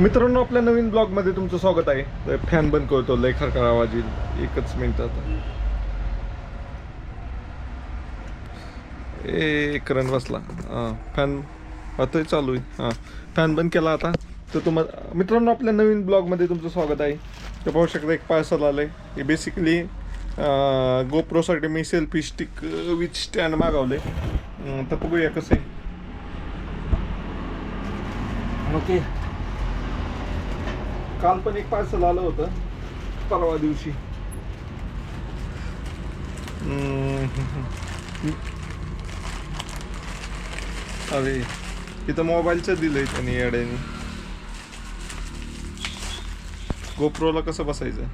मित्रांनो आपल्या नवीन ब्लॉगमध्ये तुमचं स्वागत आहे. तर फॅन बंद करतो लय खरखर आवाज येईल. एकच मिनिटात ए करंट बसला. हां फॅन आता चालू आहे. हां फॅन बंद केला आता. तर तुम्हाला मित्रांनो आपल्या नवीन ब्लॉगमध्ये तुमचं स्वागत आहे. तर पाहू शकता एक पार्सल आलं आहे हे बेसिकली गोप्रोसाठी मी सेल्फी स्टिक विथ स्टँड मागवले. तर बघूया कसं आहे. ओके. काल पण एक पार्सल आलं होतं परवा दिवशी. अरे इथं मोबाईलचं दिलंय त्यांनी येड्याने. गोप्रोला कसं बसायचं?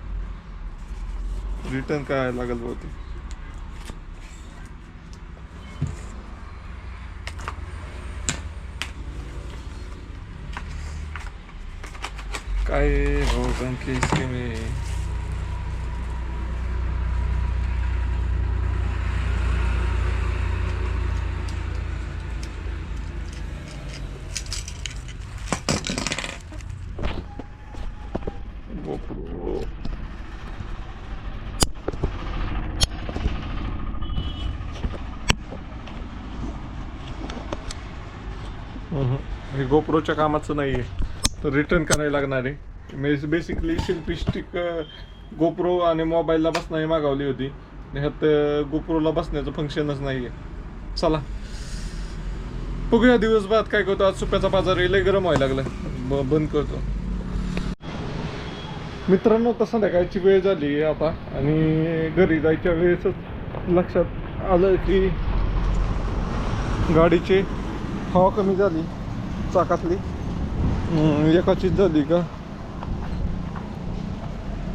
रिटर्न काय लागेल बहुतेक काय होगा कैसे में GoPro. अहं. हे गोप्रोच्या कामाचं नाही आहे तर रिटर्न करायला लागणार आहे. बेसिकली सेल्फी स्टिक गोप्रो आणि मोबाईलला बसणारी मागवली होती. ह्यात गोप्रोला बसण्याचं फंक्शनच नाही आहे चला. बघूया दिवसभरात काय करतो. आज सुप्याचा बाजार लय गरम व्हायला लागला. ब- बंद करतो. मित्रांनो तर संध्याकाळची वेळ झाली आहे आता. आणि घरी जायच्या वेळेसच लक्षात आलं की गाडीची हवा कमी झाली चाकातली. एकाचीच झाली का?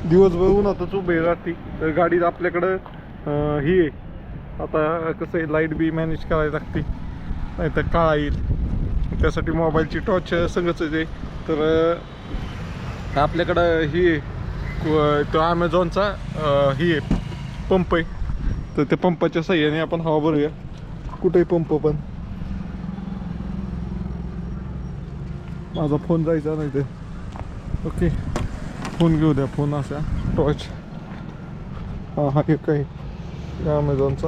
दिवसभर उन्हातच उभे राहते. तर गाडी आपल्याकडं ही आहे. आता कसं आहे लाइट बी मॅनेज करायला लागते. नाही तर काळा येईल. त्यासाठी मोबाईलची टॉर्च संगच आहे तर आपल्याकडं ही आहे, तो ॲमेझॉनचा ही आहे. पंप आहे. तर त्या पंपाच्या सहाय्याने आपण हवा भरूया. कुठेही पंप पण. माझा फोन जायचा नाही ते ओके फोन घेऊ द्या फोन असा टॉर्च हा हा एक आहे ॲमेझॉनचा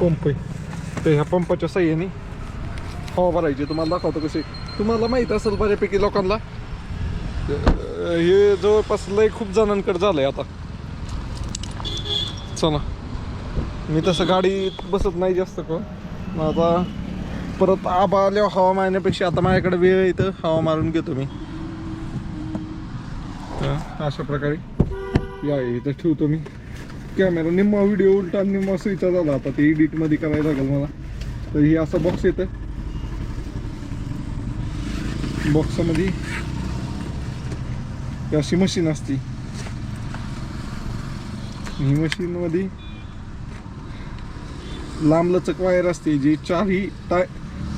पंप आहे तर ह्या पंपाच्या सह्याने हवा भरायची तुम्हाला दाखवतो कसे तुम्हाला माहीत असेल बऱ्यापैकी लोकांना हे जवळपास लय खूप जणांकडे झालंय आता चला मी तसं गाडीत बसत नाही जास्त कोण आता परत आबा आल्यावर हवा मारण्यापेक्षा आता माझ्याकडे वेळ आहे हवा मारून घेतो मी. तर अशा प्रकारे या इथं ठेवतो मी. कॅमेरा निम्मा व्हिडिओ उलटा निम्मा सुईचा झाला. आता ते एडिटमध्ये करायला लागेल मला. तर ही असा बॉक्स येतं. बॉक्समध्ये ही अशी मशीन असती. ही मशीनमध्ये लांबलचक वायर असते जी चारही टाय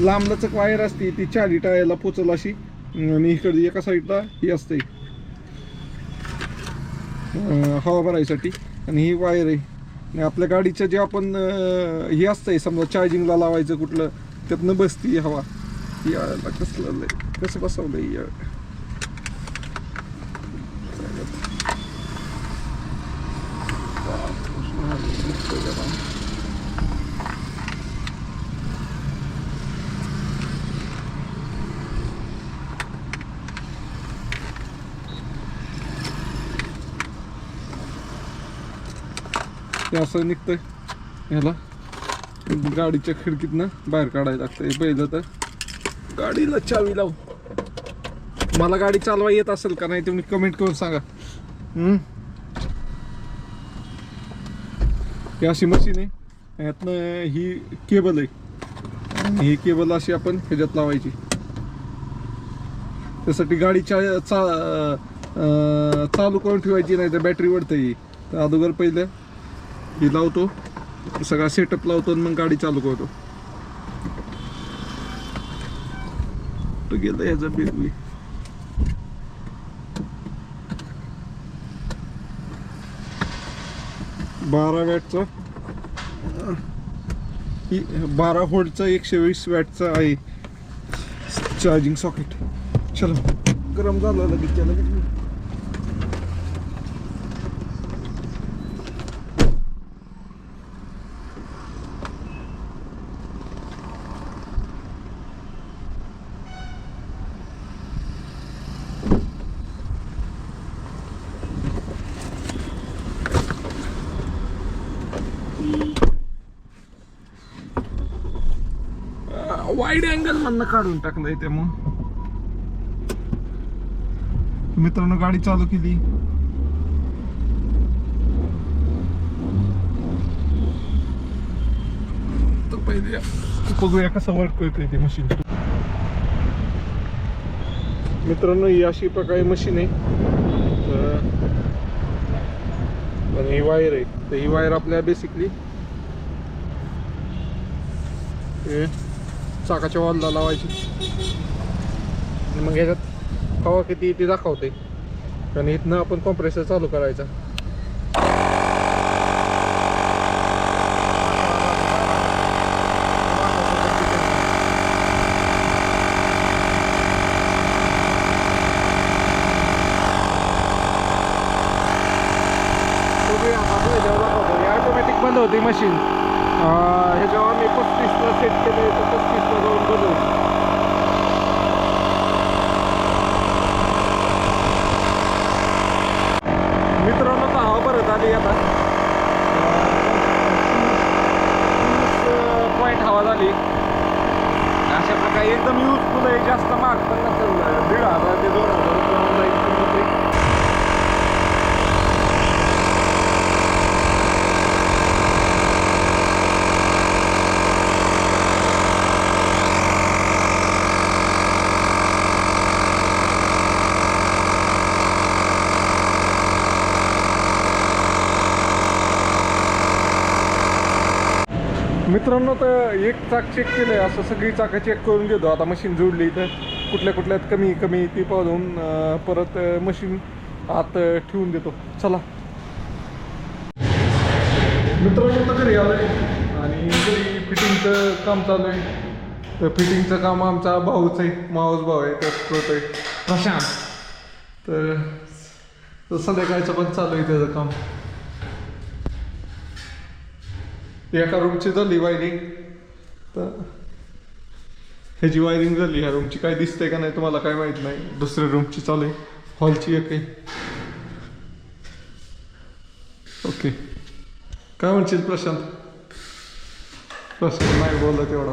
लांबलचक वायर असते ती चाळी टायरला पोचल अशी. आणि इकडे एका साईडला ही असते. हवा भरायसाठी. आणि ही वायर आहे. आणि आपल्या गाडीच्या जे आपण हे असतं असतंय समजा चार्जिंगला लावायचं कुठलं त्यातनं बसती हवा. याला कसलं लय कसं या ते असं निघतंय. ह्याला. गाडीच्या खिडकीतनं बाहेर काढायला लागतंय. पहिलं तर गाडीला चावी लावू. मला गाडी चालवा येत असेल का नाही तुम्ही कमेंट करून सांगा. ही अशी मशीन आहे. यातनं ही केबल आहे. ही केबल अशी आपण ह्याच्यात लावायची. त्यासाठी गाडी चा चा चालू करून ठेवायची नाही तर बॅटरी वडते तर अगोदर पहिलं ही लावतो सगळा सेटअप लावतो आणि मग गाडी चालू करतो. तो गेलं ह्याचा बिल बारा वॅटचा. ही बारा होल्डचा एकशे वीस वॅटचा आहे. चार्जिंग सॉकेट चलो. गरम झालं लगेच लगेच. वाईड अँगल मधनं काढून टाकलंय ते मग. मित्रांनो गाडी चालू केली. तर पहिले बघूया कसं वर्क करते ते मशीन मित्रांनो ही अशी प्रकारे मशीन आहे. तर- ही वायर आहे. तर ही वायर आपल्या बेसिकली चाकाच्या वॉलला लावायची. आणि मग ह्याच्यात हवा किती ती दाखवते. आणि इथनं आपण कॉम्प्रेसर चालू करायचा. ऑटोमॅटिक बंद होती मशीन ह्याच्यावर मी पस्तीसला सेट केलं तर पस्तीसला जाऊन बंद मित्रांनो तर हवा हो, परत आली आता. पॉईंट हवा झाली. अशा प्रकारे एकदम यूजफुल आहे जास्त माग पण नसेल दीड हजार ते दोन हजार रुपये मित्रांनो तर एक चाक चेक केलंय. असं सगळी चाकं चेक करून घेतो. आता मशीन जोडली तर कुठल्या कुठल्यात कमी कमी ती पाहून परत मशीन आत ठेवून देतो. चला. मित्रांनो तर घरी आलोय. आणि घरी फिटिंगचं काम चालू आहे. तर फिटिंगचं काम आमचा भाऊच आहे. मावस भाऊ आहे. त्याच आहे. प्रशांत. तर संध्याकाळचं पण चालू आहे त्याचं काम. एका रूमची झाली वायरिंग तर ह्याची वायरिंग झाली ह्या रूमची काय दिसते का नाही तुम्हाला काय माहीत नाही. दुसऱ्या रूमची चालू आहे. हॉलची एक आहे. ओके काय म्हणशील प्रशांत? प्रशांत नाही बोलला तेवढा.